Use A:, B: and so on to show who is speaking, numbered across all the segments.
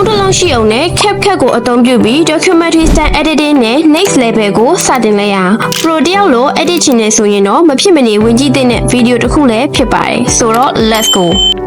A: လုံးတစ်လုံးရှိအောင်နဲ့ CapCut ကိုအသုံးပြုပြီး documentary style editing နဲ့ next level ကိုစတင်လိုက်ရအောင် pro တယောက်လို edit ချင်နေဆိုရင်တော့မဖြစ်မနေဝင်ကြည့်သင့်တဲ့ video တစ်ခုလည်းဖြစ်ပါတယ်ဆိုတော့ let's go new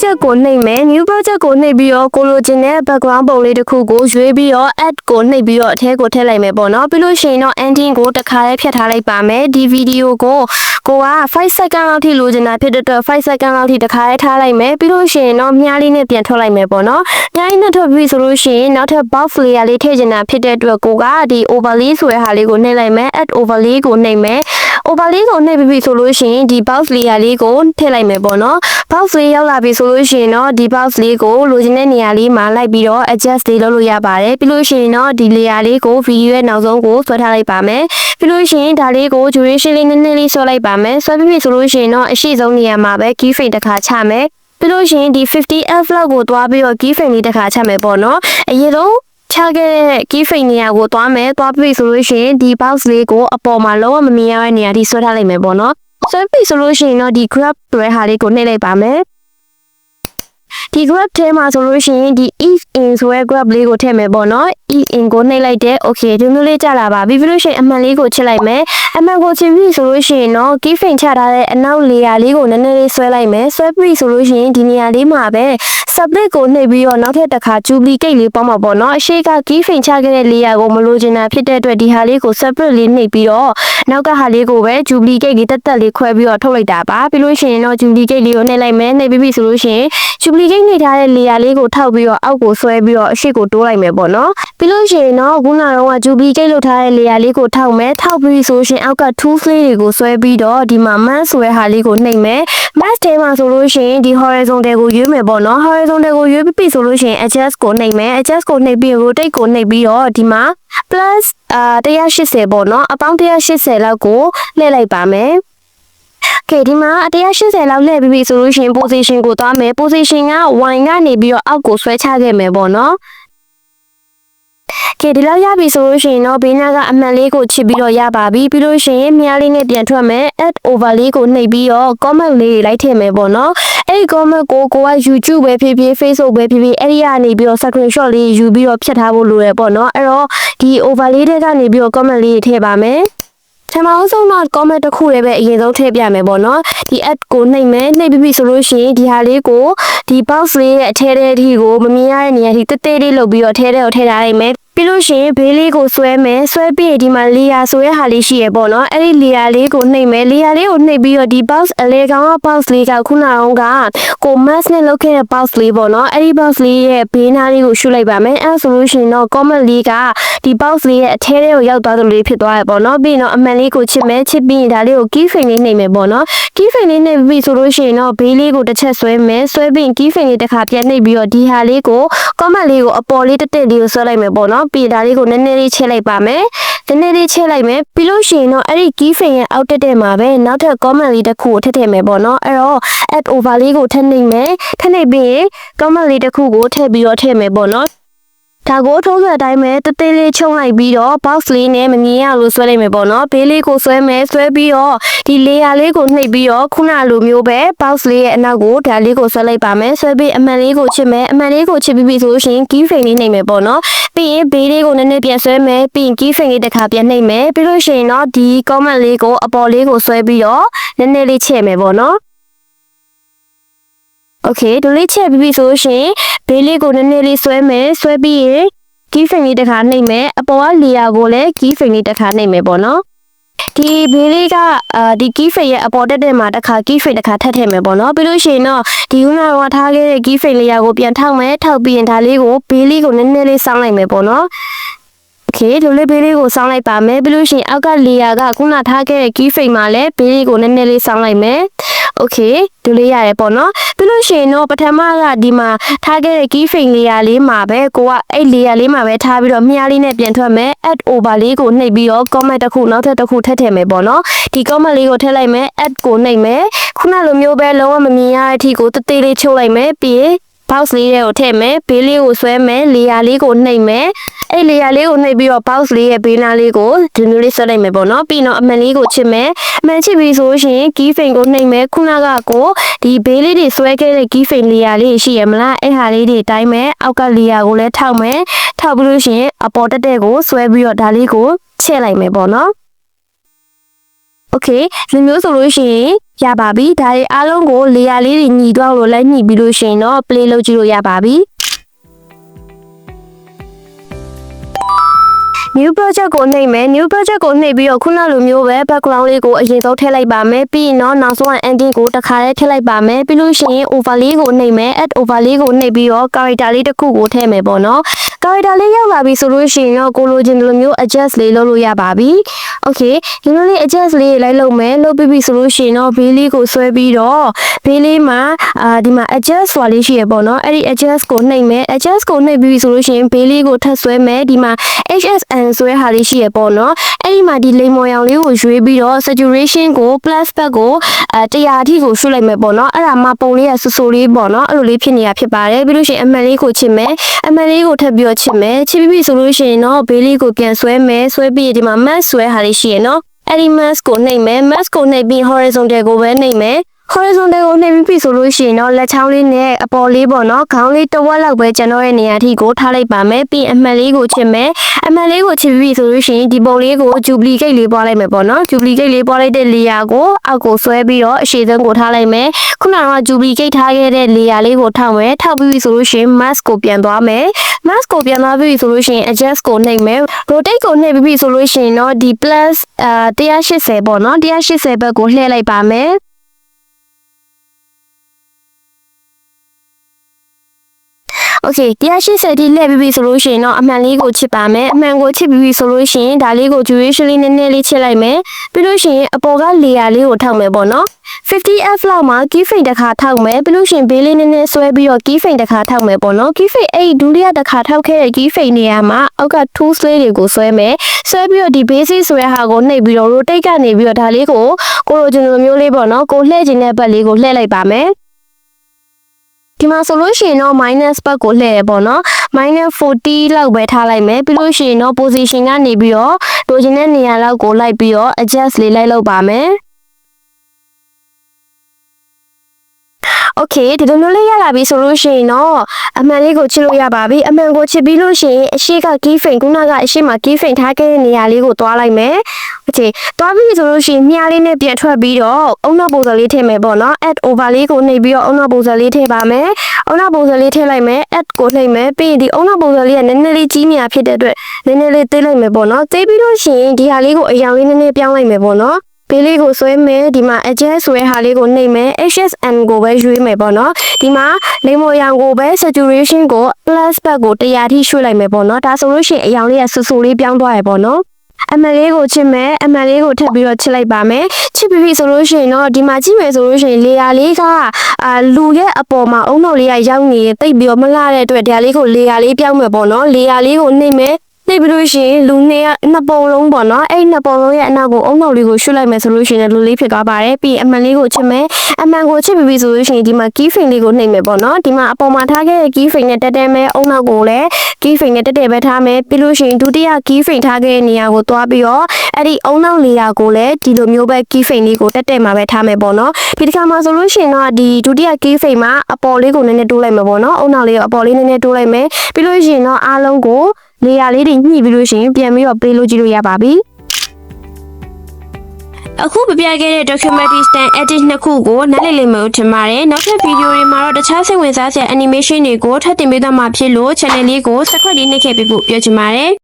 A: project ကိုနှိပ်မယ် new project ကိုနှိပ်ပြီးတော့ကိုလိုချင်တဲ့ background ပုံလေးတစ်ခုကိုရွေးပြီးတော့ add ကိုနှိပ်ပြီးတော့အထဲကိုထည့်လိုက်မယ်ပေါ့နော်ပြီးလို့ရှိရင်တော့ ending ကိုတစ်ခါလေးဖြတ်ထားလိုက်ပါမယ်ဒီ video ကိုကိုက5 second လောက်ထိလိုချင်တာဖြစ်တဲ့အတွက်5 second လောက်ထိတစ်ခါလေးထားလိုက်မယ်ပြီးလို့ရှိရင်တော့မြားလေးနဲ့ပြန်ထွက်လိုက်မယ်ပေါ့နော်မြားလေးနဲ့ထွက်ပြီးဆိုလို့ရှိရင်နောက်ထပ် box layer လေးထည့်ချင်တာဖြစ်တဲ့အတွက်ကိုကဒီ overlay ဆိုတဲ့ဟာလေးကိုနှိပ်လိုက်မယ် add overlay ကိုနှိပ်မယ် overlay ကိုနှိပ်ပြီးပြီဆိုလို့ရှိရင်ဒီ box layer လေးကိုထည့်လိုက်မယ်ပေါ့နော် box လေးရောက်လာပြီဆိုလို့ရှိရင်တော့ဒီ box လေးကိုလိုချင်တဲ့နေရာလေးမှာလိုက်ပြီးတော့ adjust လေးလုပ်လို့ရပါတယ်ပြီးလို့ရှိရင်တော့ဒီ layer လေးကို video ရဲ့နောက်ဆုံးကိုဆွဲထားလိုက်ပါမယ်ပြီးလို့ရှိရင်ဒါလေးကို duration လေးနည်းနည်းလေးဆွဲလိုက်ပါမယ်ဆွဲပြီးပြီဆိုလို့ရှိရင်တော့အရှိဆုံးနေရာမှာပဲ keyframe တစ်ခါချမယ်ပြီးလို့ရှိရင်ဒီ 50f လောက်ကိုတွားပြီးတော့ keyframe လေးတစ်ခါချမယ်ပေါ့နော်အရင်ဆုံး ချခဲ့တဲ့ keyframe နေရာကိုတွားမယ်တွားပြီးဆိုလို့ရှိရင်ဒီ box လေးကိုအပေါ်မှာလုံးဝမမြင်ရတဲ့နေရာထိဆွဲထားလိုက်မယ်ပေါ့နော်ဆွဲပြီးဆိုလို့ရှိရင်တော့ဒီ grab တွဲဟာလေးကိုနှိပ်လိုက်ပါမယ် ဒီ grab ထဲမှာဆိုလို့ရှိရင်ဒီ if in ဆိုရဲ grab လေးကိုထည့်မယ်ပေါ့နော် if in ကိုနှိပ်လိုက်တယ် okay ဒီမျိုးလေးကြာလာပါပြီပြီးလို့ရှိရင်အမှန်လေးကိုချစ်လိုက်မယ်အမှန်ကိုချစ်ပြီဆိုလို့ရှိရင်တော့ key frame ချထားတဲ့အနောက် layer လေးကိုနည်းနည်းလေးဆွဲလိုက်မယ်ဆွဲပြီးဆိုလို့ရှိရင်ဒီနေရာလေးမှာပဲ split ကိုနှိပ်ပြီးတော့နောက်ထပ်တစ်ခါ duplicate လေးပေါင်းမှာပေါ့နော်အရှိက key frame ချခဲ့တဲ့ layer ကိုမလိုချင်တာဖြစ်တဲ့အတွက်ဒီဟာလေးကို separate လေးနှိပ်ပြီးတော့နောက်ကဟာလေးကိုပဲ duplicate လေးတက်တက်လေးခွဲပြီးတော့ထုတ်လိုက်တာပါပြီးလို့ရှိရင်တော့ duplicate လေးကိုနှိပ်လိုက်မယ်နှိပ်ပြီးပြီဆိုလို့ရှိရင် duplicate နှိပ်ထားတဲ့ layer လေးကိုထောက်ပြီးတော့အောက်ကိုဆွဲပြီးတော့အရှိကိုတိုးလိုက်မယ်ပေါ့နော်ပြီးလို့ရှိရင်တော့ခုနကတော့ duplicate လုပ်ထားတဲ့ layer လေးကိုထောက်မယ်ထောက်ပြီးဆိုရှင်အောက်က tools လေးတွေကိုဆွဲပြီးတော့ဒီမှာ mask ဆိုတဲ့ဟာလေးကိုနှိပ်မယ် mask ထဲမှာဆိုလို့ရှိရင်ဒီ horizontal ကိုရွေးမယ်ပေါ့နော် horizontal ကိုရွေးပြီးပြီဆိုလို့ရှိရင် adjust ကိုနှိပ်မယ် adjust ကိုနှိပ်ပြီး rotate ကိုနှိပ်ပြီးတော့ဒီမှာ plus အာ180ပေါ့နော်အပေါင်း180လောက်ကိုလှည့်လိုက်ပါမယ် ကဲဒီမှာ180လောက်လှည့်ပြီးပြီဆိုလို့ရှိရင် position ကိုသွားမယ် position က y ကနေပြီးတော့အောက်ကိုဆွဲချခဲ့မယ်ပေါ့နော်ကဲဒီလောက်ရပြီဆိုလို့ရှိရင်တော့ဘေးနားကအမှန်လေးကိုချစ်ပြီးတော့ရပါပြီပြီးလို့ရှိရင်မြားလေးနဲ့ပြန်ထွက်မယ် add over လေးကိုနှိပ်ပြီးတော့ comment လေးတွေလိုက်ထည့်မယ်ပေါ့နော်အဲ့ဒီ comment ကိုကိုက YouTube ပဲဖြစ်ဖြစ် Facebook ပဲဖြစ်ဖြစ်အဲ့ဒီကနေပြီးတော့ screenshot လေးယူပြီးတော့ဖြတ်ထားဖို့လိုရပေါ့နော်အဲ့တော့ဒီ over လေးတွေကနေပြီးတော့ comment လေးတွေထည့်ပါမယ်ပ ထမအောင်ဆုံးတော့ comment တစ်ခုလေးပဲအရင်ဆုံးထည့်ပြမယ်ပေါ့နော်ဒီ add ကိုနှိပ်မယ်နှိပ်ပြီးပြီဆိုလို့ရှိရင်ဒီဟာလေးကိုဒီ box လေးရဲ့အထဲထဲအထိကိုမမြင်ရတဲ့နေရာထိတက်တက်လေးလုပ်ပြီးတော့ထဲထဲကိုထည့်ထားလိုက်မယ် ပြီးလို့ရှိရင်ဘေးလေးကိုဆွဲမယ်ဆွဲပြီးဒီမှာ layer ဆိုတဲ့ဟာလေးရှိရပေါ့နော်အဲ့ဒီ layer လေးကိုနှိပ်မယ် layer လေးကိုနှိပ်ပြီးတော့ဒီ box အလဲကောင်က box လေးကခုနကတော့ကကို mask နဲ့လုပ်ခဲ့တဲ့ box လေးပေါ့နော်အဲ့ဒီ box လေးရဲ့ဘေးနားလေးကိုရှုလိုက်ပါမယ်အဲ့ဆိုလို့ရှိရင်တော့ comment လေးကဒီ box လေးရဲ့အထဲထဲကိုရောက်သွားသလိုလေးဖြစ်သွားရပေါ့နော်ပြီးရင်တော့အမှန်လေးကိုချစ်မယ်ချစ်ပြီးရင်ဒါလေးကို key frame လေးနှိပ်မယ်ပေါ့နော် key frame လေးနှိပ်ပြီးဆိုလို့ရှိရင်တော့ဘေးလေးကိုတစ်ချက်ဆွဲမယ်ဆွဲပြီးရင် key frame လေးတစ်ခါပြန်နှိပ်ပြီးတော့ဒီဟာလေးကို comment လေးကိုအပေါ်လေးတက်တက်လေးကိုဆွဲလိုက်မယ်ပေါ့နော်ပြီးရင်ဒါလေးကိုနည်းနည်းလေးချဲလိုက်ပါမယ်နည်းနည်းလေးချဲလိုက်မယ်ပြီးလို့ရှိရင်တော့အဲ့ဒီ key frame ရဲ့အောက်တက်တဲ့မှာပဲနောက်ထပ် comment လေးတစ်ခုကိုထည့်ထည့်မယ်ပေါ့နော်အဲ့တော့ add over လေးကိုထည့်နှိပ်မယ်ထည့်နှိပ်ပြီးရင် comment လေးတစ်ခုကိုထည့်ပြီးတော့ထည့်မယ်ပေါ့နော် ဒါကိုထိုးဆွဲအတိုင်းပဲတသေးလေးချုံလိုက်ပြီးတော့ box လေးနဲ့မမြင်ရလို့ဆွဲလိုက်မယ်ပေါ့နော်ဘေးလေးကိုဆွဲမယ်ဆွဲပြီးတော့ဒီ layer လေးကိုနှိပ်ပြီးတော့ခုနလိုမျိုးပဲ box လေးရဲ့အနောက်ကိုဒါလေးကိုဆွဲလိုက်ပါမယ်ဆွဲပြီးအမှန်လေးကိုချစ်မယ်အမှန်လေးကိုချစ်ပြီးပြီဆိုလို့ရှိရင် key frame လေးနှိပ်မယ်ပေါ့နော်ပြီးရင်ဘေးလေးကိုနည်းနည်းပြန်ဆွဲမယ်ပြီးရင် key frame လေးတစ်ခါပြန်နှိပ်မယ်ပြီးလို့ရှိရင်တော့ဒီ comment လေးကိုအပေါ်လေးကိုဆွဲပြီးတော့နည်းနည်းလေးချဲ့မယ်ပေါ့နော် Okay ဒလေးချက်ပြီးပြီဆိုလို့ရှရင် ဘေးလေးကိုနည်းနည်းလေးဆွဲမယ်ဆွဲပြီးရင် key frame လေးတစ်ခါနှိပ်မယ်အပေါ်က layer ကိုလည်း key frame လေးတစ်ခါနှိပ်မယ်ပေါ့နော်ဒီဘေးလေးကအာဒီ key frame ရဲ့အပေါ်တက်တဲ့မှာတစ်ခါ key frame တစ်ခါထပ်ထည့်မယ်ပေါ့နော်ပြီးလို့ရှိရင်တော့ဒီခုနကတော့ထားခဲ့တဲ့ key frame layer ကိုပြန်ထောက်မယ်ထောက်ပြီးရင်ဒါလေးကိုဘေးလေးကိုနည်းနည်းလေးစောင်းလိုက်မယ်ပေါ့နော် Okay ဒီလေးဘေးလေးကိုစောင်းလိုက်ပါမယ်ပြီးလို့ရှိရင်အောက်က layer ကခုနထားခဲ့တဲ့ key frame မှာလည်းဘေးလေးကိုနည်းနည်းလေးစောင်းလိုက်မယ် Okay ဒီလေးရတယ်ပေါ့နော်ပြီးလို့ရှိရင်တော့ပထမကဒီမှာထားခဲ့တဲ့ key frame layer လေးမှာပဲကိုကအဲ့ layer လေးမှာပဲထားပြီးတော့မြားလေးနဲ့ပြန်ထွက်မယ် add over လေးကိုနှိပ်ပြီးတော့ comment တစ်ခုနောက်ထပ်တစ်ခုထည့်ထည့်မယ်ပေါ့နော်ဒီ comment လေးကိုထည့်လိုက်မယ် add ကိုနှိပ်မယ်ခုနလိုမျိုးပဲလုံးဝမမြင်ရတဲ့အထိကိုတသေးလေးချုပ်လိုက်မယ်ပြီးရင် box လေးတွေကိုထည့်မယ်ဘေးလေးကိုဆွဲမယ် layer လေးကိုနှိပ်မယ်အဲ့လေယာလေးကိုနှိပ်ပြီးတော့ box လေးရဲ့ဘေးနားလေးကိုဒီမျိုးလေးဆွဲလိုက်မယ်ပေါ့နော်ပြီးတော့အမှန်လေးကိုချစ်မယ်အမှန်ချစ်ပြီးဆိုလို့ရှိရင် key frame ကိုနှိပ်မယ်ခုနကကိုဒီဘေးလေးတွေဆွဲခဲ့တဲ့ key frame လေယာလေးရှိရမလားအဲ့ဟာလေးတွေတိုင်းမယ်အောက်ကလေယာကိုလည်းထောက်မယ်ထောက်ပြီးလို့ရှိရင်အပေါ်တက်တဲ့ကိုဆွဲပြီးတော့ဒါလေးကိုချဲ့လိုက်မယ်ပေါ့နော် โอเคဒီမျိုးဆိုလို့ရှိရင်ရပါပြီဒါတွေအားလုံးကိုလေယာလေးတွေညီတော့လို့လည်းညီပြီးလို့ရှိရင်တော့ play လုပ်ကြည့်လို့ရပါပြီ new project ကိုနှိပ်မယ် new project ကိုနှိပ်ပြီးတော့ခုနလိုမျိုးပဲ background လေးကိုအရင်ဆုံးထည့်လိုက်ပါမယ်ပြီးရင်တော့နောက်ဆုံးက ending ကိုတစ်ခါတည်းထည့်လိုက်ပါမယ်ပြီးလို့ရှိရင် overlay ကိုနှိပ်မယ် add overlay ကိုနှိပ်ပြီးတော့ character လေးတစ်ခုကိုထည့်မယ်ပေါ့နော် character လေးရောက်လာပြီဆိုလို့ရှိရင်တော့ကိုလိုချင်တယ်လိုမျိုး adjust လေးလုပ်လို့ရပါပြီ okay ဒီလိုလေး adjust လေးလိုက်လုပ်မယ်လုပ်ပြီးပြီဆိုလို့ရှိရင်တော့ဘေးလေးကိုဆွဲပြီးတော့ဘေးလေးမှာအာဒီမှာ adjust ဆိုတာလေးရှိရပေါ့နော်အဲ့ဒီ adjust ကိုနှိပ်မယ် adjust ကိုနှိပ်ပြီးပြီဆိုလို့ရှိရင်ဘေးလေးကိုထပ်ဆွဲမယ်ဒီမှာ HSN ဆိုတဲ့ဟာလေးရှိရပေါ့နော်အဲ့ဒီမှာဒီလိမ်မော်ရောင်လေးကိုရွေးပြီးတော့ saturation ကို plus back ကိုအဲ100အထိကိုရွှေ့လိုက်မယ်ပေါ့နော်အဲ့ဒါမှပုံလေးကဆူဆူလေးပေါ့နော်အဲ့လိုလေးဖြစ်နေတာဖြစ်ပါတယ်ပြီးလို့ရှိရင်အမှန်လေးကိုချစ်မယ်အမှန်လေးကိုထပ်ပြီးတော့ချစ်မယ်ချစ်ပြီးပြီဆိုလို့ရှိရင်တော့ဘေးလေးကိုပြန်ဆွဲမယ်ဆွဲပြီးရင်ဒီမှာ mask ဆွဲဟာလေးရှိရနော်အဲ့ဒီ mask ကိုနှိပ်မယ် mask ကိုနှိပ်ပြီး horizontal ကိုပဲနှိပ်မယ် horizontal ကိုနှိပ်ပြီးပြီဆိုလို့ရှိရင်တော့လက်ချောင်းလေးနဲ့အပေါ်လေးပေါ့နော်ခေါင်းလေးတစ်ဝက်လောက်ပဲကျွန်တော်ရဲ့နေရာထိကိုထားလိုက်ပါမယ်ပြီးအမှန်လေးကိုချစ်မယ်အမှန်လေးကိုချစ်ပြီးပြီဆိုလို့ရှိရင်ဒီပုံလေးကို duplicate လေးပွားလိုက်မယ်ပေါ့နော် duplicate လေးပွားလိုက်တဲ့ layer ကိုအောက်ကိုဆွဲပြီးတော့အရှည်ဆုံးကိုထားလိုက်မယ်ခုနက duplicate ထားခဲ့တဲ့ layer လေးကိုထောက်မယ်ထောက်ပြီးပြီဆိုလို့ရှိရင် mask ကိုပြန်သွားမယ် mask ကိုပြန်သွားပြီဆိုလို့ရှိရင် adjust ကိုနှိပ်မယ် rotate ကိုနှိပ်ပြီးပြီဆိုလို့ရှိရင်တော့ဒီ plus အာ180ပေါ့နော်180ဘက်ကိုလှည့်လိုက်ပါမယ် โอเค180တိလှည့်ပြီးပြီဆိုလို့ရှိရင်တော့အမှန်လေးကိုချစ်ပါမယ်အမှန်ကိုချစ်ပြီးပြီဆိုလို့ရှိရင်ဒါလေးကို duration လေးနည်းနည်းလေးချစ်လိုက်မယ်ပြီးလို့ရှိရင်အပေါ်က layer လေးကိုထောက်မယ်ပေါ့နော် 50f လောက်မှာ key frame တစ်ခါထောက်မယ်ပြီးလို့ရှိရင်ဘေးလေးနည်းနည်းဆွဲပြီးတော့ key frame တစ်ခါထောက်မယ်ပေါ့နော် key frame အဲ့ဒီဒုတိယတစ်ခါထောက်ခဲ့တဲ့ key frame နေရာမှာအောက်က tools လေးတွေကိုဆွဲမယ်ဆွဲပြီးတော့ဒီ basic ဆိုတဲ့ဟာကိုနှိပ်ပြီးတော့ rotate ကနေပြီးတော့ဒါလေးကိုကိုလိုချင်လိုမျိုးလေးပေါ့နော်ကိုလှည့်ချင်တဲ့ဘက်လေးကိုလှည့်လိုက်ပါမယ် ဒီမှာဆိုလို့ရှိရင်တော့ minus ဘက်ကိုလှည့်ရပေါ့နော် minus 40လောက်ပဲထားလိုက်မယ်ပြီးလို့ရှိရင်တော့ position ကနေပြီးတော့လိုချင်တဲ့နေရာလောက်ကိုလိုက်ပြီးတော့ adjust လေးလိုက်လုပ်ပါမယ် Okay ဒီလိုမျိုးလေးရလာပြီဆိုလို့ရှိရင်တော့အမှန်လေးကိုချစ်လို့ရပါပြီအမှန်ကိုချစ်ပြီးလို့ရှိရင်အရှိက key frame ခုနကအရှိမှာ key frame ထားခဲ့တဲ့နေရာလေးကိုတွားလိုက်မယ် Okay တွားပြီဆိုလို့ရှိရင်မြားလေးနဲ့ပြန်ထွက်ပြီးတော့အုံနောက်ပုံစံလေးထည့်မယ်ပေါ့နော် add over လေးကိုနှိပ်ပြီးတော့အုံနောက်ပုံစံလေးထည့်ပါမယ်အုံနောက်ပုံစံလေးထည့်လိုက်မယ် add ကိုနှိပ်မယ်ပြီးရင်ဒီအုံနောက်ပုံစံလေးကနည်းနည်းလေးကြီးနေတာဖြစ်တဲ့အတွက်နည်းနည်းလေးသေးလိုက်မယ်ပေါ့နော်သေးပြီးလို့ရှိရင်ဒီဟာလေးကိုအရောင်လေးနည်းနည်းပြောင်းလိုက်မယ်ပေါ့နော် ဘေးလေးကိုဆွဲမယ်ဒီမှာ adjust ဆိုတဲ့ဟာလေးကိုနှိပ်မယ် HSN ကိုပဲရွေးမယ်ပေါ့နော်ဒီမှာလိမ္မော်ရောင်ကိုပဲ saturation ကို plus back ကို100ထိရွှေ့လိုက်မယ်ပေါ့နော်ဒါဆိုလို့ရှိရင်အရောင်လေးကဆူဆူလေးပြောင်းသွားရပေါ့နော်အမန်လေးကိုချစ်မယ်အမန်လေးကိုထပ်ပြီးတော့ချစ်လိုက်ပါမယ်ချစ်ပြီးပြီဆိုလို့ရှိရင်တော့ဒီမှာကြည့်မယ်ဆိုလို့ရှိရင်လေယာလေးကအာလူရဲ့အပေါ်မှာအုံနောက်လေးကရောက်နေတိတ်ပြီးတော့မလှတဲ့အတွက်ဒါလေးကိုလေယာလေးပြောင်းမယ်ပေါ့နော်လေယာလေးကိုနှိပ်မယ် နှိပ်ပြီးလို့ရှိရင်လူနှစ်ယောက်နှစ်ပုံလုံးပေါ့နော်အဲ့ဒီနှစ်ပုံလုံးရဲ့အနောက်ကိုအုံနောက်လေးကိုရွှေ့လိုက်မယ်ဆိုလို့ရှိရင်လူလေးဖြစ်သွားပါတယ်ပြီးရင်အမှန်လေးကိုချစ်မယ်အမှန်ကိုချစ်ပြီးပြီဆိုလို့ရှိရင်ဒီမှာ key frame လေးကိုနှိပ်မယ်ပေါ့နော်ဒီမှာအပေါ်မှာထားခဲ့တဲ့ key frame နဲ့တက်တက်မဲ့အုံနောက်ကိုလည်း key frame နဲ့တက်တက်ပဲထားမယ်ပြီးလို့ရှိရင်ဒုတိယ key frame ထားခဲ့တဲ့နေရာကိုသွားပြီးတော့အဲ့ဒီအုံနောက်နေရာကိုလည်းဒီလိုမျိုးပဲ key frame လေးကိုတက်တက်မှာပဲထားမယ်ပေါ့နော်ဒီတစ်ခါမှာဆိုလို့ရှိရင်တော့ဒီဒုတိယ key frame မှာအပေါ်လေးကိုနည်းနည်းတိုးလိုက်မယ်ပေါ့နော်အုံနောက်လေးကိုအပေါ်လေးနည်းနည်းတိုးလိုက်မယ်ပြီးလို့ရှိရင်တော့အားလုံးကို နေရာလေးတွေညှိပြီးလို့ရှိရင်ပြန်ပြီးတော့ပေးလို့ကြည့်လို့ရပါပြီအခုပြပြခဲ့တဲ့ documentary stand edit နှစ်ခုကိုနားလည်လိမ့်မယ်လို့ထင်ပါတယ်။နောက်ထပ်ဗီဒီယိုတွေမှာတော့တခြားစိတ်ဝင်စားစရာ animation တွေကိုထပ်တင်ပေးသွားမှာဖြစ်လို့ channel လေးကို subscribe လေးနှိပ်ခဲ့ပေးဖို့ပြောချင်ပါတယ်။